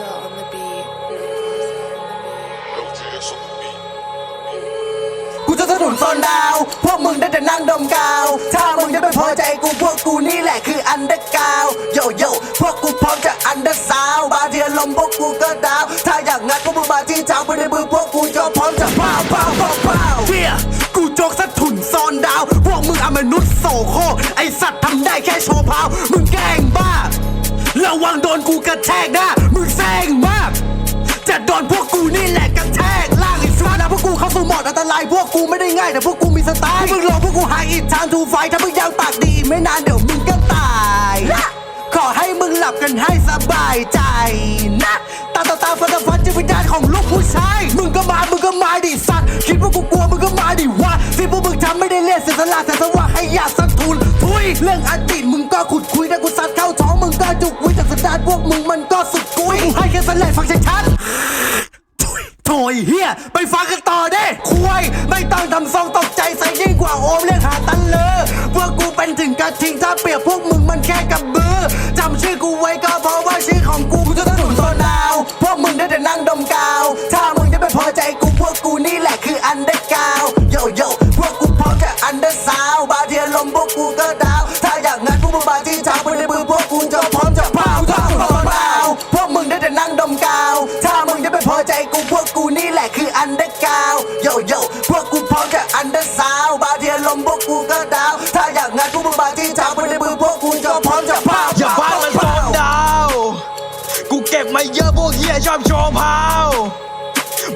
Lovaza on บกูจะถนนซอนดาว พวกมึงได้แต่นั่งดมกาว ถ้ามึงยังไม่พอใจกูพวกกูนี่แหละคืออันเดอร์กาวโยโย่พวกกูพร้อมจะอันเดอร์สาวบาเทียลมพวกกูก็ดาว ถ้าอยากงัดพวกมึงมาที่เช้าไปในมือพวกกูก็พร้อมจะป้าวป้าวป้าวป้าวเชี่ยกูโจกสะถุนซอนดาว พวกมึงอมนุษย์โสโครไอสัตว์ทำได้แค่โชว์พาว มึงแกล้ง ระวังโดนกูกระแทกนะมึงแซงมาก จะโดนพวกกูนี่แหละกระแทกล่างอีกสุดนะพวกกูเข้าสู่โหมดอันตรายพวกกูไม่ได้ง่ายแต่พวกกูมีสไตล์พวกมึงรอพวกกูหายอีกทางทูไฟถ้ามึงยังปากดีไม่นานเดี๋ยวมึงก็ตายขอให้มึงหลับกันให้สบายใจนะตาต่อตาฟันต่อฟันจิตวิญญาณของลูกผู้ชายมึงก็มามึงก็มาดิสัตว์คิดว่ากูกลัวมึงก็มาดิวะสิ่งพวกมึงทำไม่ได้เล่นเสียสละแต่สว่าให้อยากสักทุนทุยเรื่องอดีตมึงก็ขุดคุยนะกู วกมึงมันก็สุดกุยกูให้แค่สแลดฟังชัดๆโถยเฮียไปฟังกันต่อเด้คุยไม่ต้องทำทรงตกใจใส่ยิ่งกว่าโอมเรียกหาตันเลยพวกกูเป็นถึงกระทิงถ้าเปรียบพวกมึงมันแค่กับ ปืนมือพวกคุณก็พร้อมจะเผาอย่าบ้ามันโซนดาว กูเก็บมาเยอะพวกเฮียชอบโชว์พาว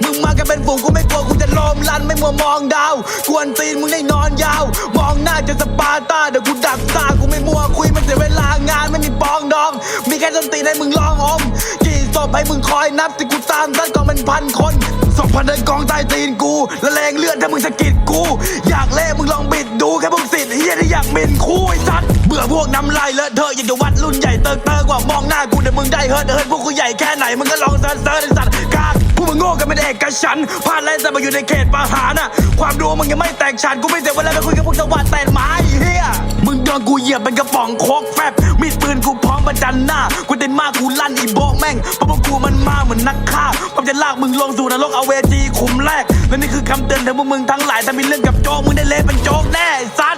มึงมากันเป็นฝูงกูไม่กลัวกูจะลมลันไม่มัวมองดาวกวนตีนมึงได้นอนยาว มองหน้าจะสปาร์ตาเดี๋ยวกูดักตากูไม่มัวคุยมันเสียเวลางานไม่มีปองดอง มีแค่ดนตรีให้มึงลองอมกี่ศพให้มึงคอยนับที่กูตามซัดกองเป็นพันคนสองพันเดินกองใต้ตีนกูละเลงเลือดถ้ามึงสะกิดกู อยากเล่มึงลองบิดดูแค่พวกสิทธิ์เฮียที่อยากเป็นคู่ไอ้สัตว์เบื่อพวกน้ำลายเลอะเทอะอยากจะวัดรุ่นใหญ่เติร์กเตอร์กว่ามองหน้ากูเดี๋ยวมึงได้เฮิร์ตเฮิร์ตพวกกูใหญ่แค่ไหนมึงก็ลองเซิร์ชเซิร์ชไอ้สัตว์กาก โง่กันเป็นเอกฉันพลาดแล้วแต่มาอยู่ในเขตประหารน่ะความรู้มึงยังไม่แตกฉานกูไม่เสียเวลาไปคุยกับพวกสวัสดิ์แต่ไม้เฮียมึงโดนกูเหยียบเป็นกระป๋องโคกแฟบมีดปืนกูพร้อมประจันหน้ากูเต้นมากกูลั่นอีโบกแม่งเพราะพวกกูมันมาเหมือนนักฆ่าพร้อมจะลากมึงลงสู่นรกเอาเวจีขุมแรกและนี่คือคำเตือนถึงพวกมึงทั้งหลายถ้ามีเรื่องกับโจ๊กมึงได้เละเป็นโจ๊กแน่ไอ้สัส